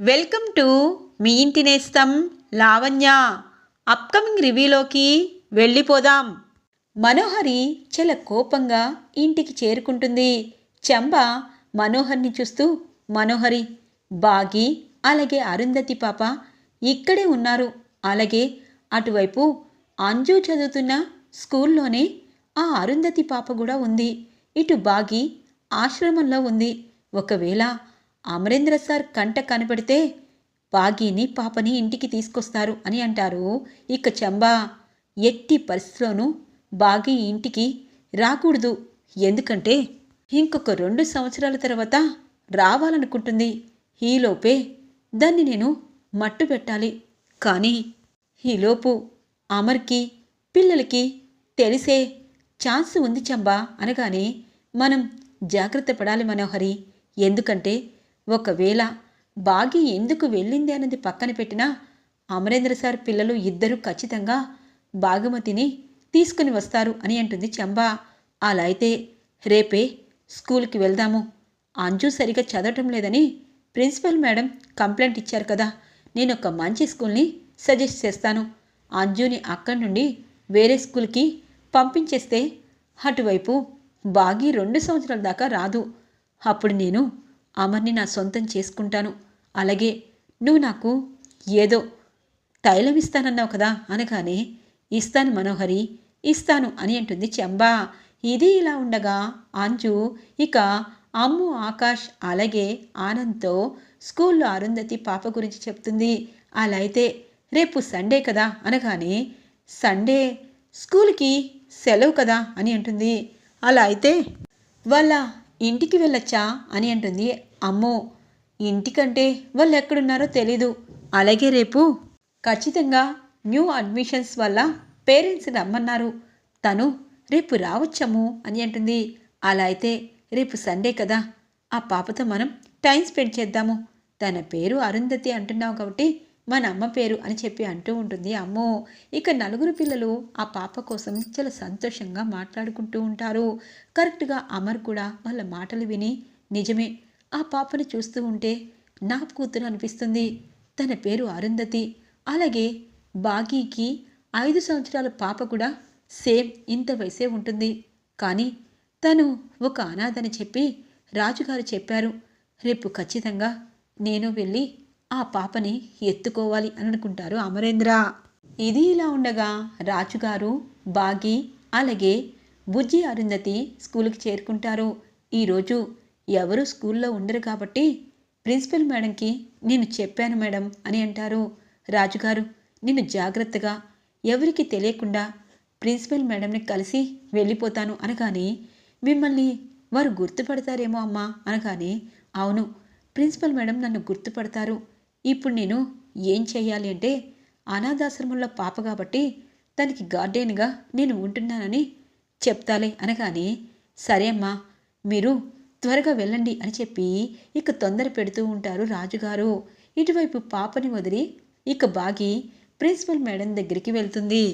Welcome to me ఇంటి నేస్తం Lavanya. Upcoming రివ్యూలోకి వెళ్ళిపోదాం. మనోహరి చాలా కోపంగా ఇంటికి చేరుకుంటుంది. చంబ మనోహర్ని చూస్తూ మనోహరి బాగి అలాగే అరుంధతి పాప ఇక్కడే ఉన్నారు. అలాగే అటువైపు అంజు చదువుతున్న స్కూల్లోనే ఆ అరుంధతి పాప కూడా ఉంది. ఇటు బాగి ఆశ్రమంలో ఉంది. ఒకవేళ అమరేంద్ర సార్ కంట కనపడితే బాగీని పాపని ఇంటికి తీసుకొస్తారు అని అంటారు. ఇక చంబా ఎట్టి పరిస్థితిలోనూ బాగి ఇంటికి రాకూడదు. ఎందుకంటే ఇంకొక రెండు సంవత్సరాల తర్వాత రావాలనుకుంటుంది. ఈలోపే దాన్ని నేను మట్టు పెట్టాలి. కానీ ఈలోపు అమర్కి పిల్లలకి తెలిసే ఛాన్స్ ఉంది చంబా అనగానే మనం జాగ్రత్త పడాలి మనోహరి. ఎందుకంటే ఒకవేళ బాగి ఎందుకు వెళ్ళింది అన్నది పక్కన పెట్టినా అమరేంద్ర సార్ పిల్లలు ఇద్దరూ ఖచ్చితంగా బాగుమతిని తీసుకుని వస్తారు అని అంటుంది చంబా. అలా అయితే రేపే స్కూల్కి వెళ్దాము. అంజు సరిగా చదవటం లేదని ప్రిన్సిపల్ మేడం కంప్లైంట్ ఇచ్చారు కదా నేను ఒక మంచి స్కూల్ని సజెస్ట్ చేస్తాను. అంజుని అక్కడి నుండి వేరే స్కూల్కి పంపించేస్తే అటువైపు బాగి రెండు సంవత్సరాల దాకా రాదు. అప్పుడు నేను అమర్ని నా సొంతం చేసుకుంటాను. అలాగే నువ్వు నాకు ఏదో తైలం ఇస్తానన్నావు కదా అనగానే ఇస్తాను మనోహరి ఇస్తాను అని అంటుంది చెంబా. ఇది ఇలా ఉండగా అంజు ఇక అమ్ము ఆకాష్ అలాగే ఆనంద్తో స్కూల్లో అరుంధతి పాప గురించి చెప్తుంది. అలా అయితే రేపు సండే కదా అనగానే సండే స్కూల్కి సెలవు కదా అని అంటుంది. అలా అయితే వాళ్ళ ఇంటికి వెళ్ళొచ్చా అని అంటుంది. అమ్మో ఇంటికంటే వాళ్ళు ఎక్కడున్నారో తెలీదు. అలాగే రేపు ఖచ్చితంగా న్యూ అడ్మిషన్స్ వల్ల పేరెంట్స్ రమ్మన్నారు. తను రేపు రావచ్చము అని అంటుంది. అలా అయితే రేపు సండే కదా ఆ పాపతో మనం టైం స్పెండ్ చేద్దాము. తన పేరు అరుంధతి అంటున్నావు కాబట్టి మన అమ్మ పేరు అని చెప్పి అంటూ ఉంటుంది. అమ్మో ఇక నలుగురు పిల్లలు ఆ పాప కోసం చాలా సంతోషంగా మాట్లాడుకుంటూ ఉంటారు. కరెక్ట్గా అమర్ కూడా వాళ్ళ మాటలు విని నిజమే ఆ పాపని చూస్తూ ఉంటే నా కూతురు అనిపిస్తుంది. తన పేరు అరుంధతి. అలాగే బాగీకి ఐదు సంవత్సరాల పాప కూడా సేమ్ ఇంత వయసే ఉంటుంది. కానీ తను ఒక అనాథని చెప్పి రాజుగారు చెప్పారు. రేపు ఖచ్చితంగా నేను వెళ్ళి ఆ పాపని ఎత్తుకోవాలి అని అనుకుంటారు అమరేంద్ర. ఇది ఇలా ఉండగా రాజుగారు బాగి అలాగే బుజ్జి అరుంధతి స్కూల్కి చేరుకుంటారు. ఈరోజు ఎవరు స్కూల్లో ఉండరు కాబట్టి ప్రిన్సిపల్ మేడంకి నేను చెప్పాను మేడం అని అంటారు రాజుగారు. నేను జాగ్రత్తగా ఎవరికి తెలియకుండా ప్రిన్సిపల్ మేడంని కలిసి వెళ్ళిపోతాను అనగానే మిమ్మల్ని వారు గుర్తుపడతారేమో అమ్మా అనగానే అవును ప్రిన్సిపల్ మేడం నన్ను గుర్తుపడతారు. ఇప్పుడు నేను ఏం చేయాలి అంటే అనాథాశ్రమంలో పాప కాబట్టి తనకి గార్డెన్గా నేను ఉంటున్నానని చెప్తాలే అనగానే సరే అమ్మా మీరు త్వరగా వెళ్ళండి అని చెప్పి ఇక తొందర పెడుతూ ఉంటారు రాజుగారు. ఇటువైపు పాపని వదిలి ఇక బాగి ప్రిన్సిపల్ మేడం దగ్గరికి వెళ్తుంది.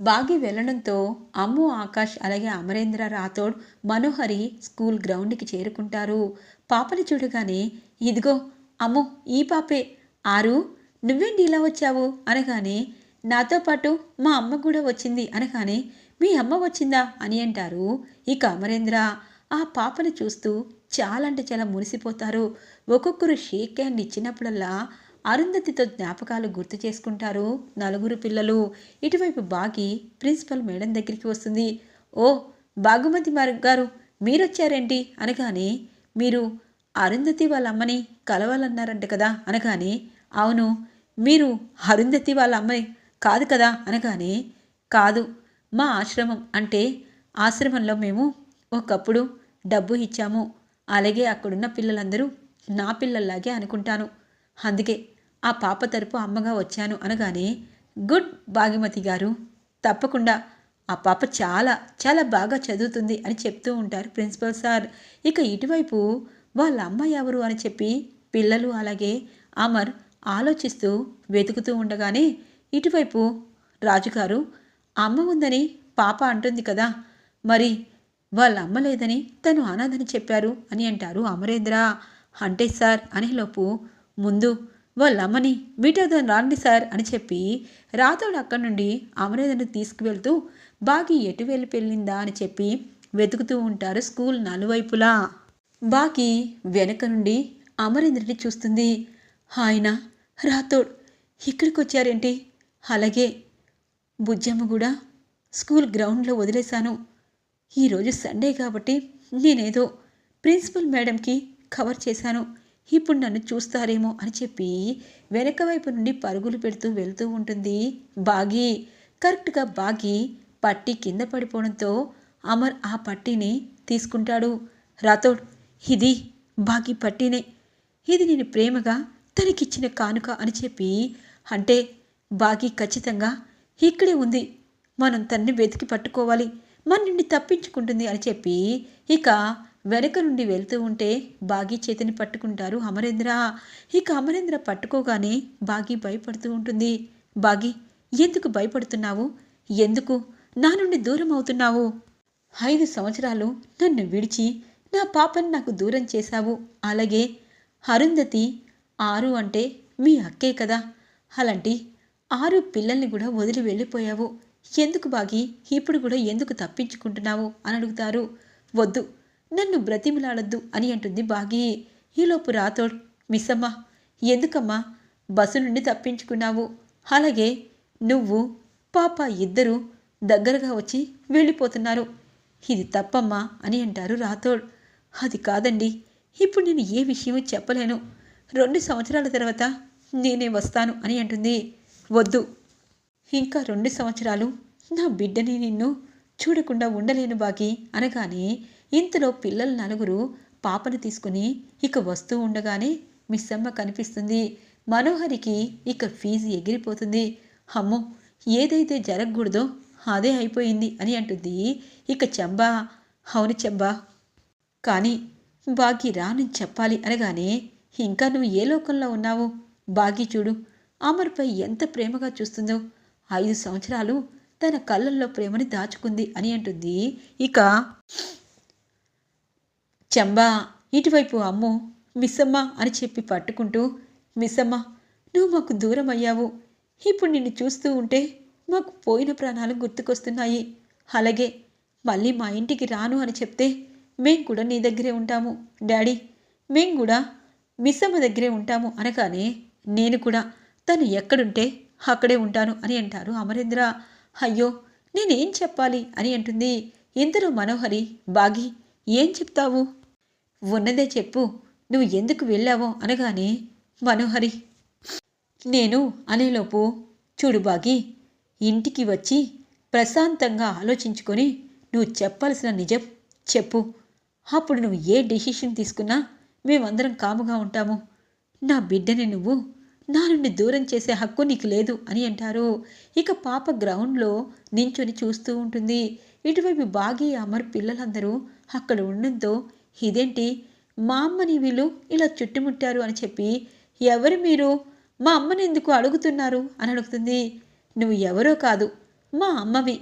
బాగి వెళ్ళడంతో అమ్ము ఆకాష్ అలాగే అమరేంద్ర రాథోడ్ మనోహరి స్కూల్ గ్రౌండ్కి చేరుకుంటారు. పాపని చూడగానే ఇదిగో అమ్ము ఈ పాపే ఆరు నువ్వేంటి ఇలా వచ్చావు? అనగానే నాతో పాటు మా అమ్మ కూడా వచ్చింది. అనగానే మీ అమ్మ వచ్చిందా? అని అంటారు. ఇక అమరేంద్ర ఆ పాపని చూస్తూ చాలా అంటే చాలా మురిసిపోతారు. ఒక్కొక్కరు షేక్ హ్యాండ్ ఇచ్చినప్పుడల్లా అరుంధతితో జ్ఞాపకాలు గుర్తు చేసుకుంటారు నలుగురు పిల్లలు. ఇటువైపు బాగి ప్రిన్సిపల్ మేడం దగ్గరికి వస్తుంది. ఓ బాగుమతి గారు మీరొచ్చారేంటి? అనగానే మీరు అరుంధతి వాళ్ళ అమ్మని కలవాలన్నారంట కదా అనగానే అవును మీరు అరుంధతి వాళ్ళ అమ్మాయి కాదు కదా అనగానే కాదు మా ఆశ్రమం అంటే ఆశ్రమంలో మేము ఒకప్పుడు డబ్బు ఇచ్చాము. అలాగే అక్కడున్న పిల్లలందరూ నా పిల్లల్లాగే అనుకుంటాను. అందుకే ఆ పాప తరపు అమ్మగా వచ్చాను అనగానే గుడ్ భాగ్యమతి గారు తప్పకుండా ఆ పాప చాలా చాలా బాగా చదువుతుంది అని చెప్తూ ఉంటారు ప్రిన్సిపల్ సార్. ఇక ఇటువైపు వాళ్ళ అమ్మ ఎవరు అని చెప్పి పిల్లలు అలాగే అమర్ ఆలోచిస్తూ వెతుకుతూ ఉండగానే ఇటువైపు రాజుగారు అమ్మ ఉందని పాప అంటుంది కదా మరి వాళ్ళ అమ్మ లేదని తను అనాథని చెప్పారు అని అంటారు అమరేంద్ర. అంటే సార్ అనేలోపు ముందు వాళ్ళ అమ్మని మీటర్తో రాండి సార్ అని చెప్పి రాతోడు అక్కడి నుండి అమరేంద్రను తీసుకువెళ్తూ బాగి ఎటు వెళ్ళి పెళ్ళిందా అని చెప్పి వెతుకుతూ ఉంటారు స్కూల్ నలువైపులా. బాకి వెనక నుండి అమరేంద్రని చూస్తుంది. ఆయన రాతోడ్ ఇక్కడికి వచ్చారేంటి అలాగే బుజ్జమ్మ కూడా స్కూల్ గ్రౌండ్లో వదిలేశాను. ఈరోజు సండే కాబట్టి నేనేదో ప్రిన్సిపల్ మేడంకి కవర్ చేశాను. ఇప్పుడు నన్ను చూస్తారేమో అని చెప్పి వెనక వైపు నుండి పరుగులు పెడుతూ వెళ్తూ ఉంటుంది బాగి కరెక్ట్గా బాగి పట్టి కింద పడిపోవడంతో అమర్ ఆ పట్టీని తీసుకుంటాడు. రాతోడ్ ఇది బాగి పట్టినే. ఇది నేను ప్రేమగా తనకిచ్చిన కానుక అని చెప్పి అంటే బాగి ఖచ్చితంగా ఇక్కడే ఉంది. మనం తన్ని వెతికి పట్టుకోవాలి. మన నుండి తప్పించుకుంటుంది అని చెప్పి ఇక వెనక నుండి వెళ్తూ ఉంటే బాగి చేతిని పట్టుకుంటారు అమరేంద్ర. ఇక అమరేంద్ర పట్టుకోగానే బాగి భయపడుతూ ఉంటుంది. బాగి ఎందుకు భయపడుతున్నావు? ఎందుకు? నా నుండి దూరం అవుతున్నావు? ఐదు సంవత్సరాలు నన్ను విడిచి నా పాపని నాకు దూరం చేశావు. అలాగే అరుంధతి ఆరు అంటే మీ అక్కే కదా. అలాంటి ఆరు పిల్లల్ని కూడా వదిలి వెళ్ళిపోయావు. ఎందుకు బాగి? ఇప్పుడు కూడా ఎందుకు తప్పించుకుంటున్నావు? అని అడుగుతారు. వద్దు నన్ను బ్రతిమిలాడద్దు అని అంటుంది బాగి. ఈలోపు రాతోడ్ మిస్సమ్మ ఎందుకమ్మా బస్సు నుండి తప్పించుకున్నావు? అలాగే నువ్వు పాప ఇద్దరూ దగ్గరగా వచ్చి వెళ్ళిపోతున్నారు. ఇది తప్పమ్మా అని అంటారు రాతోడ్ అది కాదండి. ఇప్పుడు నేను ఏ విషయమూ చెప్పలేను. రెండు సంవత్సరాల తర్వాత నేనే వస్తాను అని అంటుంది. వద్దు. ఇంకా రెండు సంవత్సరాలు నా బిడ్డని నిన్ను చూడకుండా ఉండలేను బాగి అనగానే ఇంతలో పిల్లలు నలుగురు పాపను తీసుకుని ఇక వస్తూ ఉండగానే మిస్సమ్మ కనిపిస్తుంది. మనోహరికి ఇక ఫీజు ఎగిరిపోతుంది. అమ్మో ఏదైతే జరగకూడదో అదే అయిపోయింది అని అంటుంది. ఇక చెంబా అవును చెంబా కానీ బాగి రాను చెప్పాలి అనగానే ఇంకా నువ్వు ఏ లోకంలో ఉన్నావు? బాగి చూడు. అమర్పై ఎంత ప్రేమగా చూస్తుందో. ఐదు సంవత్సరాలు తన కళ్ళల్లో ప్రేమని దాచుకుంది అని అంటుంది. ఇక చెంబా ఇటువైపు అమ్ము మిస్సమ్మ అని చెప్పి పట్టుకుంటూ మిస్సమ్మ నువ్వు మాకు దూరం అయ్యావు. ఇప్పుడు నిన్ను చూస్తూ ఉంటే మాకు పోయిన ప్రాణాలు గుర్తుకొస్తున్నాయి. అలాగే మళ్ళీ మా ఇంటికి రాను అని చెప్తే మేం కూడా నీ దగ్గరే ఉంటాము. డాడీ మేం కూడా మిస్సమ్మ దగ్గరే ఉంటాము అనగానే నేను కూడా తను ఎక్కడుంటే అక్కడే ఉంటాను అని అంటారు అమరేంద్ర. అయ్యో నేనేం చెప్పాలి అని అంటుంది. ఇంతలో మనోహరి బాగి ఏం చెప్తావు? ఉన్నదే చెప్పు. నువ్వు ఎందుకు వెళ్ళావో? అనగానే మనోహరి నేను అనేలోపు చూడు బాగి ఇంటికి వచ్చి ప్రశాంతంగా ఆలోచించుకొని నువ్వు చెప్పాల్సిన నిజం చెప్పు. అప్పుడు నువ్వు ఏ డెసిషన్ తీసుకున్నా మేమందరం కాముగా ఉంటాము. నా బిడ్డని నువ్వు నా నుండి దూరం చేసే హక్కు నీకు లేదు అని అంటారు. ఇక పాప గ్రౌండ్లో నించుని చూస్తూ ఉంటుంది. ఇటువైపు బాగి అమర్ పిల్లలందరూ అక్కడ ఉండడంతో ఇదేంటి? మా అమ్మని వీళ్ళు ఇలా చుట్టుముట్టారు అని చెప్పి ఎవరు మీరు? మా అమ్మని ఎందుకు అడుగుతున్నారు? అని అడుగుతుంది. నువ్వు ఎవరో కాదు మా అమ్మవి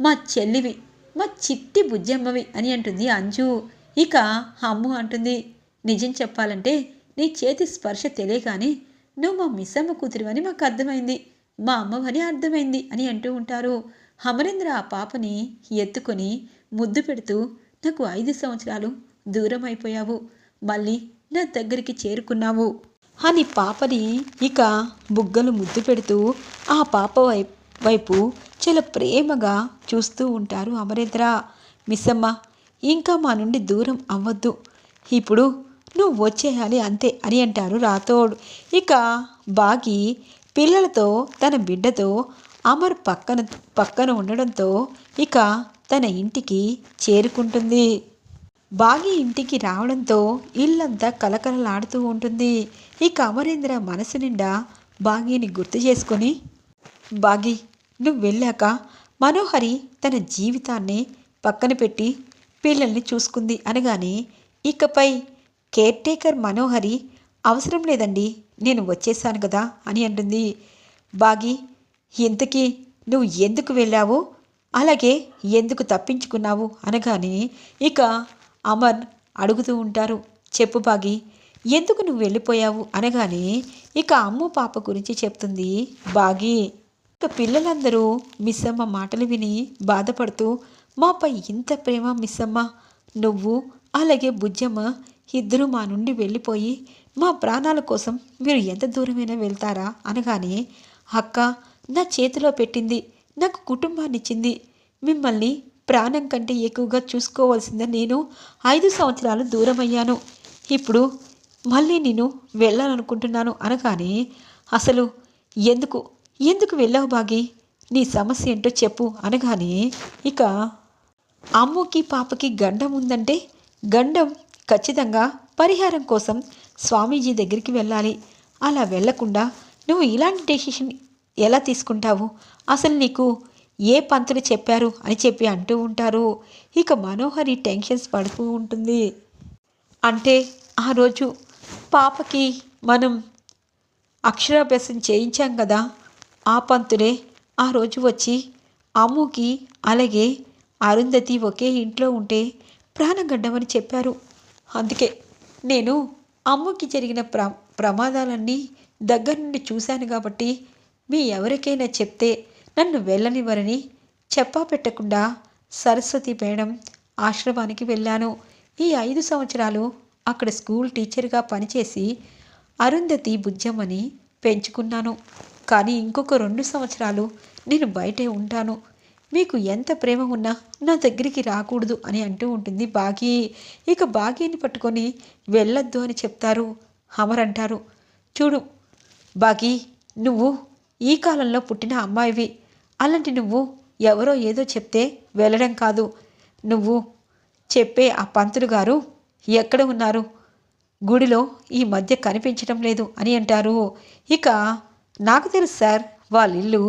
మా చెల్లివి మా చిట్టి బుజ్జమ్మవి అని అంటుంది అంజు. ఇక అమ్ము అంటుంది నిజం చెప్పాలంటే నీ చేతి స్పర్శ తెలియగానే నువ్వు మా మిస్సమ్మ కూతురు అని మాకు అర్థమైంది. మా అమ్మవని అర్థమైంది అని అంటూ ఉంటారు. అమరేంద్ర ఆ పాపని ఎత్తుకొని ముద్దు పెడుతూ నాకు ఐదు సంవత్సరాలు దూరం అయిపోయావు. మళ్ళీ నా దగ్గరికి చేరుకున్నావు. అని పాపని ఇక బుగ్గలు ముద్దు పెడుతూ ఆ పాప వై వైపు చాలా ప్రేమగా చూస్తూ ఉంటారు అమరేంద్ర. మిస్సమ్మ ఇంకా మా నుండి దూరం అవ్వద్దు. ఇప్పుడు నువ్వు వచ్చేయాలి అంతే అని అంటారు రాతోడు ఇక బాగి పిల్లలతో తన బిడ్డతో అమర్ పక్కన పక్కన ఉండడంతో ఇక తన ఇంటికి చేరుకుంటుంది. బాగి ఇంటికి రావడంతో ఇల్లంతా కలకలలాడుతూ ఉంటుంది. ఇక అమరేంద్ర మనసు నిండా బాగిని గుర్తు చేసుకొని బాగి నువ్వు వెళ్ళాక మనోహరి తన జీవితాన్ని పక్కన పెట్టి పిల్లల్ని చూసుకుంది అనగానే ఇకపై కేర్ టేకర్ మనోహరి అవసరం లేదండి నేను వచ్చేసాను కదా అని అంటుంది. బాగి ఇంతకీ నువ్వు ఎందుకు వెళ్ళావు? అలాగే ఎందుకు తప్పించుకున్నావు? అనగానే ఇక అమర్ అడుగుతూ ఉంటారు చెప్పు బాగి ఎందుకు నువ్వు వెళ్ళిపోయావు? అనగానే ఇక అమ్ము పాప గురించి చెప్తుంది బాగి. ఇక పిల్లలందరూ మిస్సమ్మ మాటలు విని బాధపడుతూ మాపై ఇంత ప్రేమ మిస్సమ్మ. నువ్వు అలాగే బుజ్జమ్మ ఇద్దరు మా నుండి వెళ్ళిపోయి మా ప్రాణాల కోసం మీరు ఎంత దూరమైనా వెళ్తారా అనగానే అక్క నా చేతిలో పెట్టింది నాకు కుటుంబాన్నిచ్చింది. మిమ్మల్ని ప్రాణం కంటే ఎక్కువగా చూసుకోవాల్సిందే నేను ఐదు సంవత్సరాలు దూరమయ్యాను. ఇప్పుడు మళ్ళీ నేను వెళ్ళాలనుకుంటున్నాను అనగానే అసలు ఎందుకు ఎందుకు వెళ్ళావు బాగి? నీ సమస్య ఏంటో చెప్పు అనగానే ఇక అమ్ముకి పాపకి గండం ఉందంటే గండం ఖచ్చితంగా పరిహారం కోసం స్వామీజీ దగ్గరికి వెళ్ళాలి. అలా వెళ్ళకుండా నువ్వు ఇలాంటి డెసిషన్ ఎలా తీసుకుంటావు? అసలు నీకు ఏ పంతులు చెప్పారు అని చెప్పి అంటూ ఉంటారు. ఇక మనోహరి టెన్షన్స్ పడుతూ ఉంటుంది. అంటే ఆ రోజు పాపకి మనం అక్షరాభ్యాసం చేయించాం కదా ఆ పంతులే ఆ రోజు వచ్చి అమ్ముకి అలాగే అరుంధతి ఒకే ఇంట్లో ఉంటే ప్రాణగడ్డమని చెప్పారు. అందుకే నేను అమ్ముకి జరిగిన ప్ర ప్రమాదాలన్నీ దగ్గర నుండి చూశాను కాబట్టి మీ ఎవరికైనా చెప్తే నన్ను వెళ్ళనివ్వరని చెప్పా పెట్టకుండా సరస్వతి మేడం ఆశ్రమానికి వెళ్ళాను. ఈ ఐదు సంవత్సరాలు అక్కడ స్కూల్ టీచర్గా పనిచేసి అరుంధతి బుజ్జమ్మని పెంచుకున్నాను. కానీ ఇంకొక రెండు సంవత్సరాలు నేను బయటే ఉంటాను. మీకు ఎంత ప్రేమ ఉన్నా నా దగ్గరికి రాకూడదు అని అంటూ ఉంటుంది బాగి. ఇక బాగీని పట్టుకొని వెళ్ళొద్దు అని చెప్తారు అమర్ అంటారు. చూడు బాగి నువ్వు ఈ కాలంలో పుట్టిన అమ్మాయివి. అలాంటి నువ్వు ఎవరో ఏదో చెప్తే వెళ్ళడం కాదు. నువ్వు చెప్పే ఆ పంతులు గారు ఎక్కడ ఉన్నారు? గుడిలో ఈ మధ్య కనిపించడం లేదు అని అంటారు. ఇక నాకు తెలుసు సార్ వాళ్ళ ఇల్లు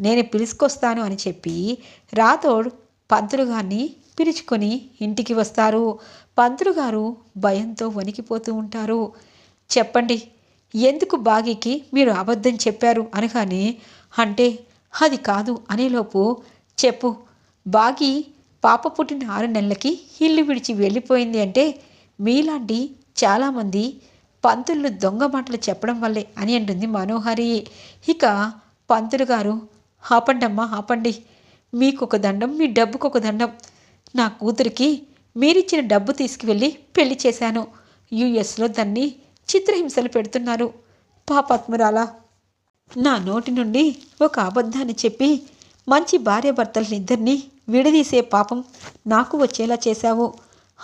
నేను పిలుచుకొస్తాను అని చెప్పి రాథోడ్ పంతులు గారిని పిలుచుకొని ఇంటికి వస్తారు. పంతులు గారు భయంతో వణికిపోతూ ఉంటారు. చెప్పండి ఎందుకు బాగీకి మీరు అబద్ధం చెప్పారు అనగానే అంటే అది కాదు అనేలోపు చెప్పు బాగి పాప పుట్టిన ఆరు నెలలకి ఇల్లు విడిచి వెళ్ళిపోయింది అంటే మీలాంటి చాలామంది పంతులు దొంగ మాటలు చెప్పడం వల్లే అని అంటుంది మనోహరి. ఇక పంతులు గారు ఆపండమ్మా ఆపండి. మీకు ఒక దండం మీ డబ్బుకు ఒక దండం. నా కూతురికి మీరిచ్చిన డబ్బు తీసుకువెళ్ళి పెళ్ళి చేశాను. యుఎస్లో దాన్ని చిత్రహింసలు పెడుతున్నారు. పాపాత్మురాలా. నా నోటి నుండి ఒక అబద్ధాన్ని చెప్పి మంచి భార్యాభర్తలనిద్దరినీ విడదీసే పాపం నాకు వచ్చేలా చేశావు.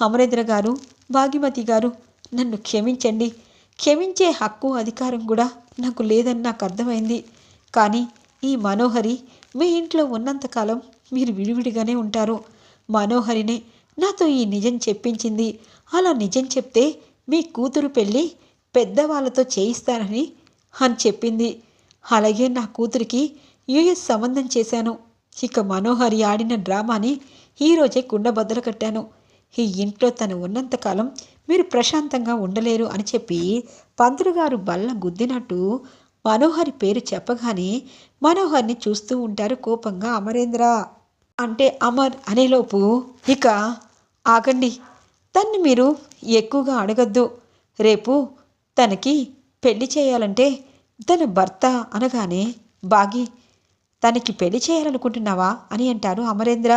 అమరేంద్ర గారు భాగ్యమతి గారు నన్ను క్షమించండి. క్షమించే హక్కు అధికారం కూడా నాకు లేదని నాకు అర్థమైంది. కానీ ఈ మనోహరి మీ ఇంట్లో ఉన్నంతకాలం మీరు విడివిడిగానే ఉంటారు. మనోహరినే నాతో ఈ నిజం చెప్పించింది. అలా నిజం చెప్తే మీ కూతురు పెళ్ళి పెద్దవాళ్ళతో చేయిస్తానని అని చెప్పింది. అలాగే నా కూతురికి యుఎస్ సంబంధం చేశాను. ఇక మనోహరి ఆడిన డ్రామాని ఈరోజే కుండబద్దలు కట్టాను. ఈ ఇంట్లో తను ఉన్నంతకాలం మీరు ప్రశాంతంగా ఉండలేరు అని చెప్పి పంతులు గారు బల్ల గుద్దినట్టు మనోహరి పేరు చెప్పగానే మనోహర్ని చూస్తూ ఉంటారు కోపంగా అమరేంద్ర. అంటే అమర్ అనేలోపు ఇక ఆగండి తన్ని మీరు ఎక్కువగా అడగద్దు. రేపు తనకి పెళ్ళి చేయాలంటే తన భర్త అనగానే బాగి తనకి పెళ్ళి చేయాలనుకుంటున్నావా? అని అంటారు అమరేంద్ర.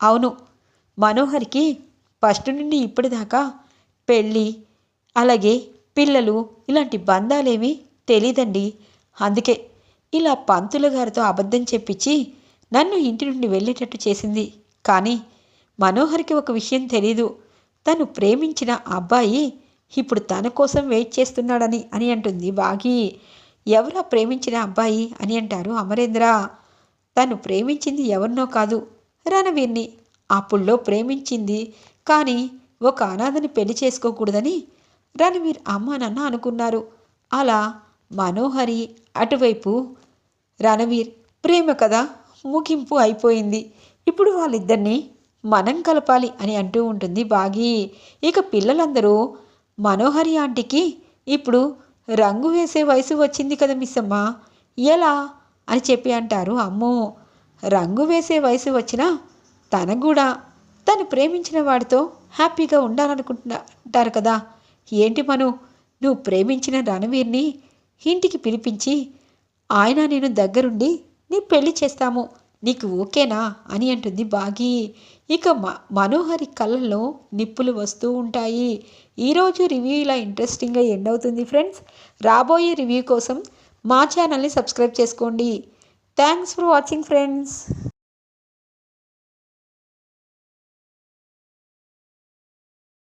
అవును మనోహర్కి ఫస్ట్ నుండి ఇప్పటిదాకా పెళ్ళి అలాగే పిల్లలు ఇలాంటి బంధాలేమీ తెలీదండి. అందుకే ఇలా పంతుల గారితో అబద్ధం చెప్పించి నన్ను ఇంటి నుండి వెళ్ళేటట్టు చేసింది. కానీ మనోహర్కి ఒక విషయం తెలీదు. తను ప్రేమించిన అబ్బాయి ఇప్పుడు తన కోసం వెయిట్ చేస్తున్నాడని అని అంటుంది బాగి ఎవరా ప్రేమించిన అబ్బాయి అని అంటారు అమరేంద్ర. తను ప్రేమించింది ఎవరినో కాదు రణవీర్ని. అప్పుల్లో ప్రేమించింది కానీ ఒక అనాథని పెళ్ళి చేసుకోకూడదని రణవీర్ అమ్మ నాన్న అనుకున్నారు. అలా మనోహరి అటువైపు రణవీర్ ప్రేమ కదా ముగింపు అయిపోయింది. ఇప్పుడు వాళ్ళిద్దరినీ మనం కలపాలి అని అంటూ ఉంటుంది బాగి. ఇక పిల్లలందరూ మనోహరి ఆంటీకి ఇప్పుడు రంగు వేసే వయసు వచ్చింది కదా మిస్సమ్మ ఎలా? అని చెప్పి అంటారు అమ్మో. రంగు వేసే వయసు వచ్చినా తన కూడా తను ప్రేమించిన వాడితో హ్యాపీగా ఉండాలనుకుంటున్నా అంటారు కదా. ఏంటి మను నువ్వు ప్రేమించిన రణవీర్ని ఇంటికి పిలిపించి ఆయన నేను దగ్గరుండి నీ పెళ్ళి చేస్తాము నీకు ఓకేనా? అని అంటుంది బాగి. ఇక మ మనోహరి కళ్ళల్లో నిప్పులు వస్తూ ఉంటాయి. ఈరోజు రివ్యూ ఇలా ఇంట్రెస్టింగ్గా ఎండ్ అవుతుంది ఫ్రెండ్స్. రాబోయే రివ్యూ కోసం మా ఛానల్ని సబ్స్క్రైబ్ చేసుకోండి. Thanks for watching friends.